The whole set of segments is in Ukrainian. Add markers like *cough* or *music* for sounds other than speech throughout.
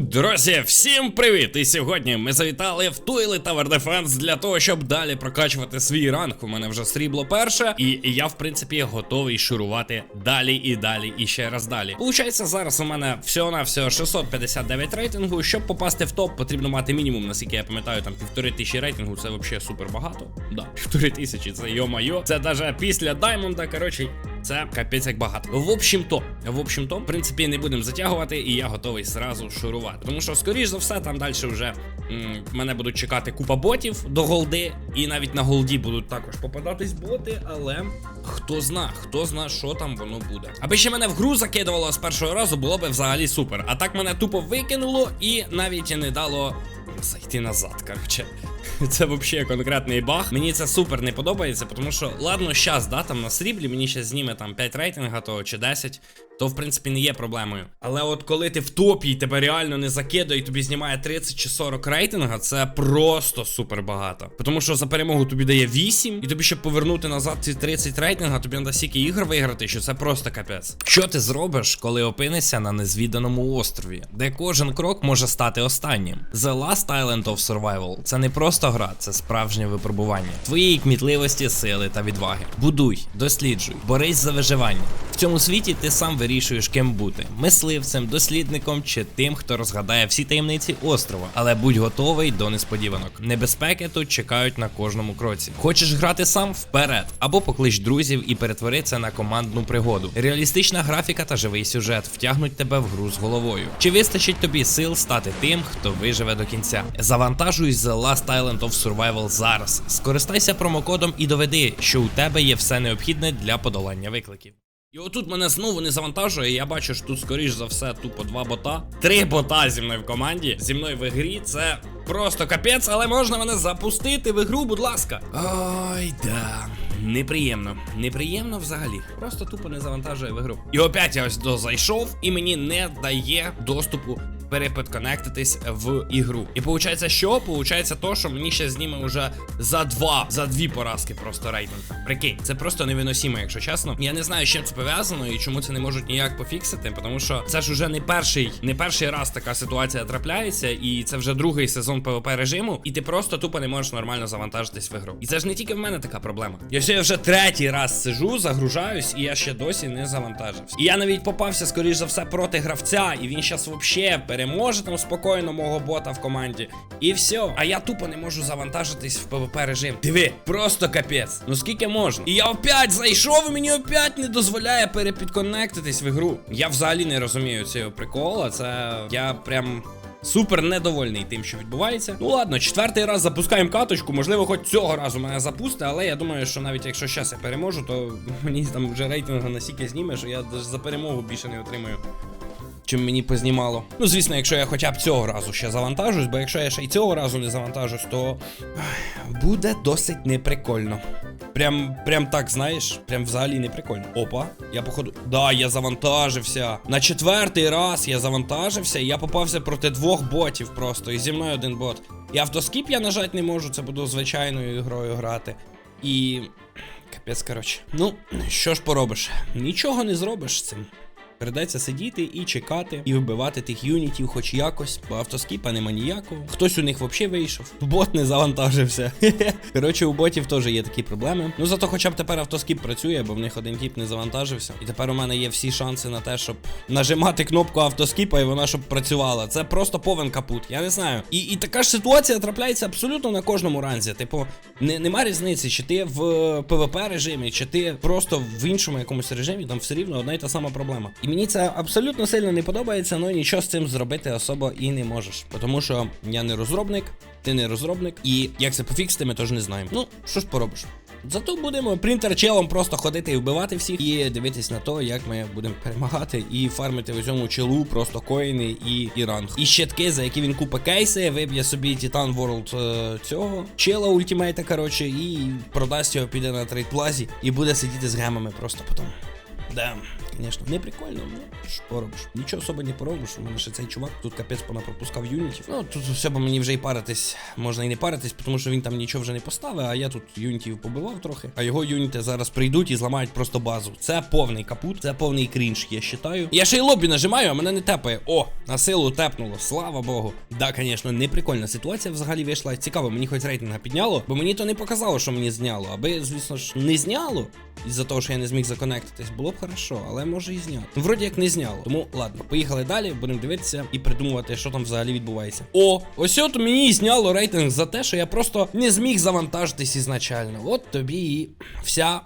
Друзі, всім привіт! І сьогодні ми завітали в Туйли Tower Defense для того, щоб далі прокачувати свій ранг. У мене вже срібло перше, і я, в принципі, готовий шурувати далі і далі, і ще раз далі. Получається, зараз у мене всього на всього 659 рейтингу. Щоб попасти в топ, потрібно мати мінімум, наскільки я пам'ятаю, там півтори тисячі рейтингу. Це взагалі супер багато. Да, півтори тисячі, це йо-майо. Це навіть після Даймонда, коротше. Це капець як багато. В общем то, в общем то, в принципі, не будемо затягувати, і я готовий зразу шурувати. Тому що, скоріш за все, там далі вже м, мене будуть чекати купа ботів до голди, і навіть на голді будуть також попадатись боти, але хто зна, хто зна, що там воно буде. Аби ще мене в гру закидувало з першого разу, було б взагалі супер. А так мене тупо викинуло і навіть не дало зайти назад. Коротше. *laughs* Це взагалі конкретний баг. Мені це супер не подобається, тому що, ладно, щас, да, там на сріблі мені ще зніме там 5 рейтинга, то чи 10, то в принципі не є проблемою. Але от коли ти в топі і тебе реально не закидає, і тобі знімає 30 чи 40 рейтинга, це просто супер багато. Тому що за перемогу тобі дає 8, і тобі, щоб повернути назад ці 30 рейтинга, тобі треба стільки ігор виграти, що це просто капець. Що ти зробиш, коли опинишся на незвіданому острові, де кожен крок може стати останнім? The Last Island of Survival це не просто гра, це справжнє випробування. Твоєї кмітливості, сили та відваги. Будуй, досліджуй, борись за виживання. В цьому світі ти сам вирішуєш, ким бути: мисливцем, дослідником чи тим, хто розгадає всі таємниці острова. Але будь готовий до несподіванок. Небезпеки тут чекають на кожному кроці. Хочеш грати сам вперед, або поклич друзів і перетвори це на командну пригоду. Реалістична графіка та живий сюжет втягнуть тебе в гру з головою. Чи вистачить тобі сил стати тим, хто виживе до кінця? Завантажуйся The Last Island of Survival зараз. Скористайся промокодом і доведи, що у тебе є все необхідне для подолання викликів. І отут мене знову не завантажує. Я бачу, що тут, скоріш за все, тупо два бота. Три бота зі мною в команді. Зі мною в ігрі. Це просто капець, але можна мене запустити в ігру, будь ласка. Ой, да. Неприємно. Неприємно взагалі. Просто тупо не завантажує в ігру. І опять я ось до зайшов, і мені не дає доступу переподконектитись в ігру. І виходить, що? Получається то, що мені ще зніме вже за два, за дві поразки просто рейтинг. Прикинь, це просто невиносимо, якщо чесно. Я не знаю, з чим це пов'язано і чому це не можуть ніяк пофіксити, тому що це ж уже не перший, не перший раз така ситуація трапляється, і це вже другий сезон ПВП режиму, і ти просто тупо не можеш нормально завантажитись в ігру. І це ж не тільки в мене така проблема. Я ще вже третій раз сижу, загружаюсь, і я ще досі не завантажився. І я навіть попався, скоріш за все, проти гравця, і він зараз взагалі переможе там спокійно мого бота в команді. І все. А я тупо не можу завантажитись в ПВП режим. Диви, просто капець. Ну скільки можна? І я опять зайшов, і мені опять не дозволяє перепідконектитись в ігру. Я взагалі не розумію цього прикола. Це я прям. Супер недовольний тим, що відбувається. Ну ладно, четвертий раз запускаємо каточку. Можливо, хоч цього разу мене запусти, але я думаю, що навіть якщо зараз я переможу, то *laughs* мені там вже рейтинг настільки зніме, що я за перемогу більше не отримаю. Чим мені познімало. Ну, звісно, якщо я хоча б цього разу ще завантажусь, бо якщо я ще й цього разу не завантажусь, то буде досить неприкольно. Прям, прям так, знаєш, прям взагалі не прикольно. Опа, я походу. Да, я завантажився. На четвертий раз я завантажився, і я попався проти двох ботів просто. І зі мною один бот. І автоскіп я нажати не можу, це буду звичайною грою грати. І. Капець, коротше. Ну, що ж поробиш? Нічого не зробиш з цим. Придеться сидіти і чекати, і вбивати тих юнітів, хоч якось, бо автоскіпа нема ніякого. Хтось у них взагалі вийшов. Бот не завантажився. *laughs* Коротше, у ботів теж є такі проблеми. Ну зато хоча б тепер автоскіп працює, бо в них один тіп не завантажився. І тепер у мене є всі шанси на те, щоб нажимати кнопку автоскіпа, і вона щоб працювала. Це просто повен капут. Я не знаю. І, і така ж ситуація трапляється абсолютно на кожному ранзі. Типу, не, нема різниці, чи ти в ПВП режимі, чи ти просто в іншому якомусь режимі, там все рівно одна й та сама проблема. І мені це абсолютно сильно не подобається, але нічого з цим зробити особо і не можеш. Тому що я не розробник, ти не розробник, і як це пофіксити, ми теж не знаємо. Ну, що ж поробиш? Зато будемо принтер-челом просто ходити і вбивати всіх, і дивитись на то, як ми будемо перемагати і фармити в цьому челу просто коїни і, і ранг. І щитки, за які він купить кейси, виб'є собі Titan World е, цього чела ультимейта, коротше, і продасть його, піде на трейдплазі і буде сидіти з гемами просто потім. Да, звісно, не прикольно, ну що поробиш. Нічого особо не поробиш. У мене ще цей чувак тут капець понапропускав юнітів. Ну тут все бо мені вже і паритись, можна і не паритись, тому що він там нічого вже не поставив, а я тут юнітів побивав трохи. А його юніти зараз прийдуть і зламають просто базу. Це повний капут, це повний крінж, я вважаю. Я ще й лобі нажимаю, а мене не тепає. О, на силу тепнуло, слава Богу. Да, звісно, не прикольна ситуація взагалі вийшла. Цікаво, мені хоч рейтинга підняло, бо мені то не показало, що мені зняло. Аби, звісно ж, не зняло. Із-за того, що я не зміг законектитись, було б хорошо, але може і зняти. Ну, Вроді як не зняло. Тому ладно, поїхали далі, будемо дивитися і придумувати, що там взагалі відбувається. О, ось от мені і зняло рейтинг за те, що я просто не зміг завантажитись ізначально. От тобі і вся.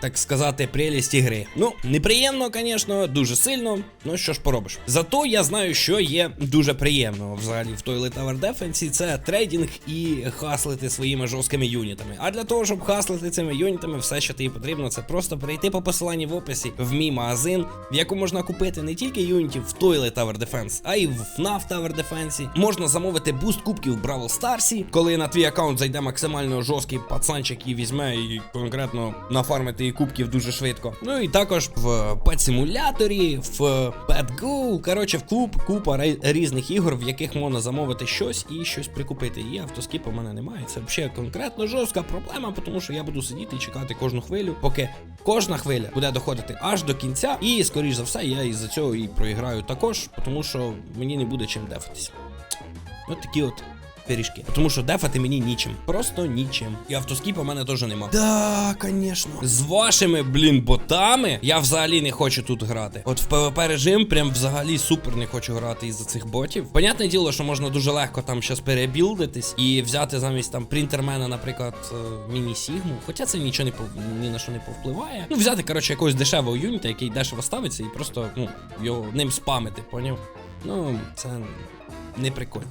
Так сказати, прелість ігри. Ну, неприємно, звісно, дуже сильно. Ну що ж поробиш. Зато я знаю, що є дуже приємно взагалі в Toilet Tower Defense, це трейдинг і хаслити своїми жорсткими юнітами. А для того, щоб хаслити цими юнітами, все, що тобі потрібно, це просто перейти по посиланні в описі в мій магазин, в якому можна купити не тільки юнітів в Toilet Tower Defense, а й в FNAF Tower Defense. Можна замовити буст кубків в Бравл Старсі, коли на твій аккаунт зайде максимально жорсткий пацанчик і візьме і конкретно нафармити і кубків дуже швидко. Ну і також в Pet симуляторі, в PetGo, коротше, в клуб купа різних ігор, в яких можна замовити щось і щось прикупити. І автоскіпу в мене немає. Це взагалі конкретно жорстка проблема, тому що я буду сидіти і чекати кожну хвилю, поки кожна хвиля буде доходити аж до кінця. І, скоріш за все, я із-за цього і проіграю також, тому що мені не буде чим дефатись. От такі от пиріжки. Тому що дефати мені нічим. Просто нічим. І автоскіпа в мене теж нема. Да, звісно. З вашими, блін, ботами я взагалі не хочу тут грати. От в PvP режим прям взагалі супер не хочу грати із-за цих ботів. Понятне діло, що можна дуже легко там щас перебілдитись і взяти замість там принтермена, наприклад, е, міні-сігму. Хоча це нічого не пов- ні на що не повпливає. Ну, взяти, коротше, якогось дешевого юніта, який дешево ставиться, і просто, ну, його ним спамити, поняв? Ну, це не прикольно.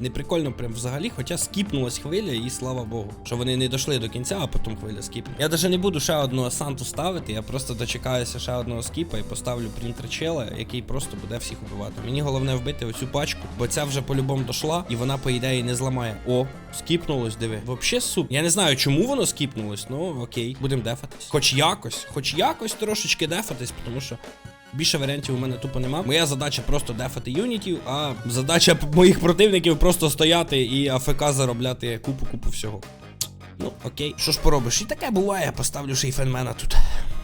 Не прикольно прям взагалі, хоча скіпнулась хвиля, і слава Богу, що вони не дійшли до кінця, а потім хвиля скіпнула. Я навіть не буду ще одну асанту ставити, я просто дочекаюся ще одного скіпа і поставлю принтер чела, який просто буде всіх убивати. Мені головне вбити оцю пачку, бо ця вже по-любому дошла, і вона, по ідеї, не зламає. О, скіпнулось, диви. Вообще суп. Я не знаю, чому воно скіпнулось, ну окей, будемо дефатись. Хоч якось, хоч якось трошечки дефатись, тому що. Більше варіантів у мене тупо нема. Моя задача просто дефати юнітів, а задача моїх противників просто стояти і АФК заробляти купу-купу всього. Ну, окей, що ж поробиш? І таке буває, поставлю ще й фенмена тут.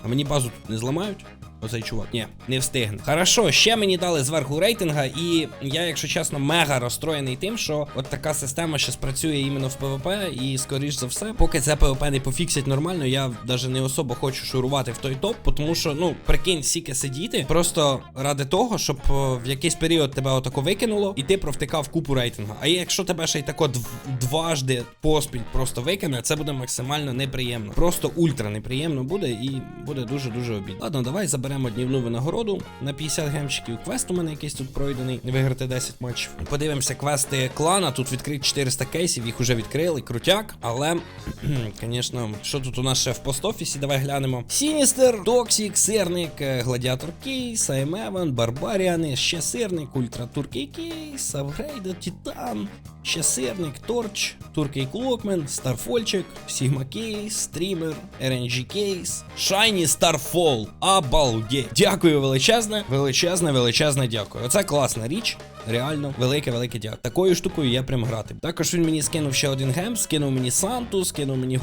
А мені базу тут не зламають? Оцей чувак. Ні, не встигне. Хорошо, ще мені дали зверху рейтинга, і я, якщо чесно, мега розстроєний тим, що от така система ще спрацює іменно в ПВП, і скоріш за все, поки це ПВП не пофіксять нормально, я навіть не особо хочу шурувати в той топ, тому що, ну, прикинь, сіки сидіти, просто ради того, щоб в якийсь період тебе отако викинуло, і ти провтикав купу рейтингу. А якщо тебе ще й тако дв- дважди поспіль просто викине, це буде максимально неприємно. Просто ультра неприємно буде і буде дуже-дуже обідно. Ладно, давай заберемо днівну винагороду на 50 гемчиків. Квест у мене якийсь тут пройдений. Виграти 10 матчів. Подивимося, квести клана. Тут відкрить 400 кейсів, їх уже відкрили. Крутяк. Але, *clears throat* звісно, що тут у нас ще в пост-офісі? Давай глянемо. Сіністер, Токсік, Сирник, е, Гладіатор Кейс, Аймеван, Барбаріани, ще сирник, Ультра Туркей Кейс, Апгрейда, Титан, ще сирник, Торч, Туркей Клокмен, Старфольчик, Сігма Кейс, Стрімер, RNG Кейс, Шайні Старфол. Обалдеть. Дякую величезне, величезне, величезне дякую. Оце класна річ. Реально, велике, велике дякую. Такою штукою я прям грати. Також він мені скинув ще один гем, скинув мені Санту, скинув мені е,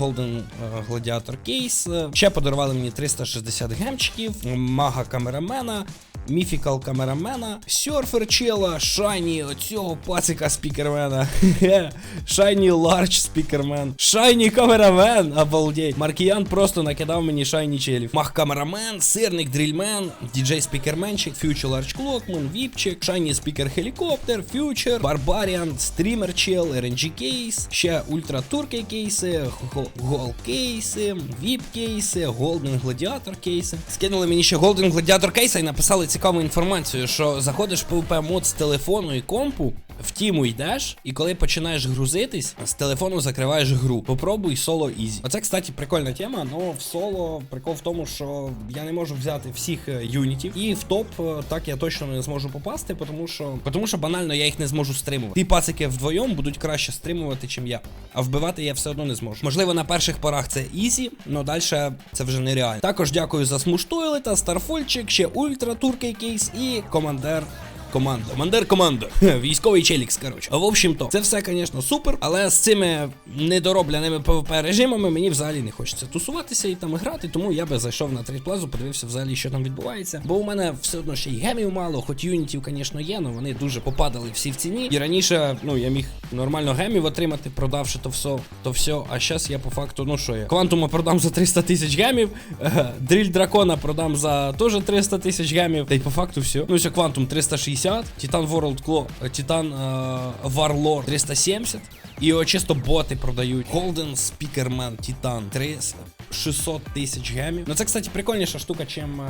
Gladiator Кейс. Ще подарували мені 360 гемчиків, мага камерамена. Міфікал камерамена, серфер чела, шайні оцього пацика спікермена. *laughs* Шайні ларч спікермен. Шайні камерамен, обалдеть. Маркіян просто накидав мені шайні челів. Мах камерамен, сирник дрільмен, діджей спікерменчик, фьючер ларч клокмен, віпчик, шайні спікер хелікоптер, фьючер, барбаріан, стрімер чел, RNG кейс, ще ультра туркей кейси, гол кейси, віп кейси, голден гладіатор кейси. Скинули мені ще голден гладіатор кейси і написали цікаву інформацію, що заходиш в PvP мод з телефону і компу, в тіму йдеш, і коли починаєш грузитись, з телефону закриваєш гру. Попробуй соло ізі. Оце, кстати, прикольна тема, але в соло прикол в тому, що я не можу взяти всіх е, юнітів. І в топ е, так я точно не зможу попасти, тому що тому що банально я їх не зможу стримувати. Ті пацики вдвоєм будуть краще стримувати, чим я. А вбивати я все одно не зможу. Можливо, на перших порах це ізі, але далі це вже нереально. Також дякую за смуштуйлета, старфольчик, ще ультра турк якийсь і командир. Команда. Командир команда. Військовий челікс, коротше. В общем то, це все, звісно, супер, але з цими недоробляними PvP режимами мені взагалі не хочеться тусуватися і там грати, тому я би зайшов на трейдплазу, подивився взагалі, що там відбувається. Бо у мене все одно ще й гемів мало, хоч юнітів, звісно, є, але вони дуже попадали всі в ціні. І раніше, ну, я міг нормально гемів отримати, продавши то все, то все. А зараз я по факту, ну що я? Квантума продам за 300 тисяч гемів, е, дріль дракона продам за теж 300 тисяч гемів. Та й по факту все. Ну, все, квантум 360, Титан World Claw, е, Титан е, Warlord 370. І його чисто боти продають. Golden Speakerman Titan 300. 600 тисяч гемів. Ну це, кстати, прикольніша штука, чим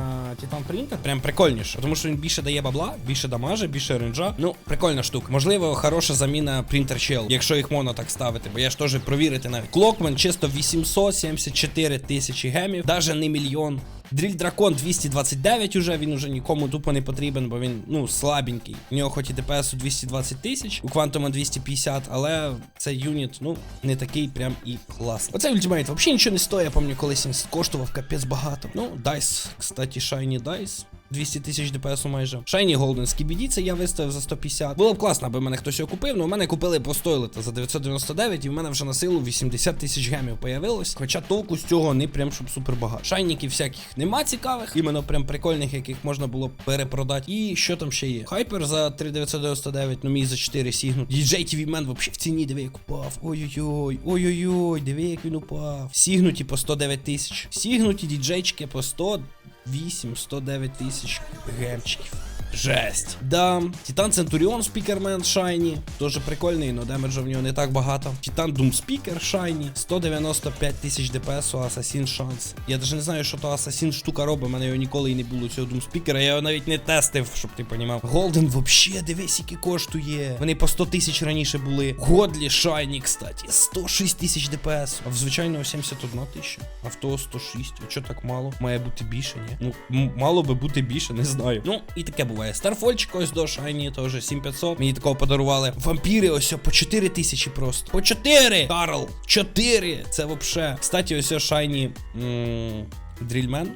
Titan Printer. Прям прикольніше, тому що він більше дає бабла, більше дамажа, більше ренджа. Ну, прикольна штука. Можливо, хороша заміна Printer Shell, якщо їх можна так ставити, бо я ж теж провірити навіть. Клокмен чисто 874 тисячі гемів, навіть не мільйон. Дріль Дракон 229 уже, він уже нікому тупо не потрібен, бо він ну слабенький. У нього хоч і ДПС у 220 тисяч, у Квантума 250, але цей юніт, ну, не такий прям і класний. Оцей ультимейт взагалі нічого не стоїть, я пам'ятаю, колись він коштував капець багато. Ну, Дайс, кстати, Shiny Dice. 200 тисяч ДПС майже. Shiny Golden Skibidi це я виставив за 150. Було б класно, аби мене хтось його купив, але у мене купили по стойлета за 999, і в мене вже на силу 80 тисяч гемів появилось. Хоча толку з цього не прям щоб супер багато. Шайніків всяких нема цікавих, іменно прям прикольних, яких можна було перепродати. І що там ще є? Хайпер за 3999, ну мій за 4 сігнут. DJ TV Man взагалі в ціні, диви, як упав. Ой-ой-ой, ой-ой-ой, диви, як він упав. Сігнуті по 109 тисяч. Сігнуті діджейчики по 100. 8, 109 тисяч гемчиків. Жесть. Да. Титан Центуріон Спікермен Шайні. Дуже прикольний, но демеджа в нього не так багато. Титан Speaker Шайні. 195 тисяч ДПС у Асасін Шанс. Я навіть не знаю, що то Асасін штука робить. У мене його ніколи і не було цього Speaker. Я його навіть не тестив, щоб ти понімав. Голден вообще, дивись, який коштує. Вони по 100 тисяч раніше були. Годлі Шайні, кстати. 106 тисяч ДПС. А в звичайного 71 тисяча. А в того 106. А чого так мало? Має бути більше, ні? Ну, мало би бути більше, не знаю. Ну, і таке буває. Старфольчик ось до Шайні теж 7500. Мені такого подарували. Вампіри ось по 4 тисячі просто. По 4! Карл! 4! Це вообще. Кстати, ось Шайні Дрільмен.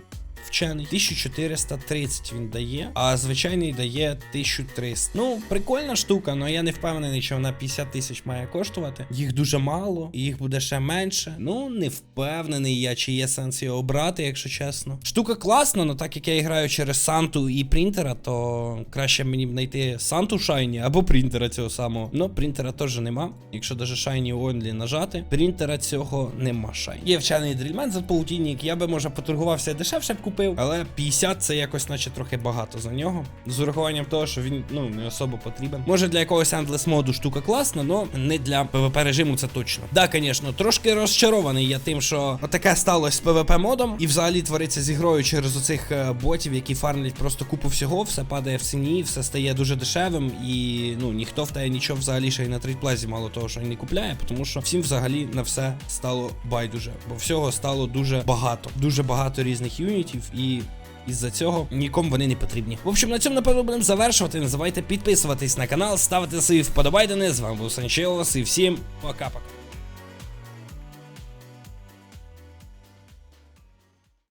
Вчений 1430 він дає, а звичайний дає 1300. Ну, прикольна штука, але я не впевнений, що вона 50 тисяч має коштувати. Їх дуже мало, і їх буде ще менше. Ну, не впевнений я, чи є сенс його обрати, якщо чесно. Штука класна, але так як я граю через Санту і принтера, то краще мені б знайти Санту Шайні або принтера цього самого. Ну, принтера теж нема. Якщо даже Шайні Онлі нажати, принтера цього нема Шайні. Є вчений дрільмен за полтинник, я би може поторгувався дешевше б купив, але 50 це якось наче трохи багато за нього. З урахуванням того, що він ну не особо потрібен. Може для якогось Endless моду штука класна, але не для PvP режиму це точно. Да, звісно, трошки розчарований я тим, що отаке сталося з PvP модом, і взагалі твориться з ігрою через оцих е, ботів, які фармлять просто купу всього, все падає в ціні, все стає дуже дешевим, і ну ніхто в тебе нічого взагалі ще й на трейдплазі мало того, що не купляє, тому що всім взагалі на все стало байдуже, бо всього стало дуже багато, дуже багато різних юнітів і. Із-за цього нікому вони не потрібні. В общем, на цьому напевно будемо завершувати. Не забувайте підписуватись на канал, ставити свої вподобайдени. З вами був Санчелос і всім пока-пока.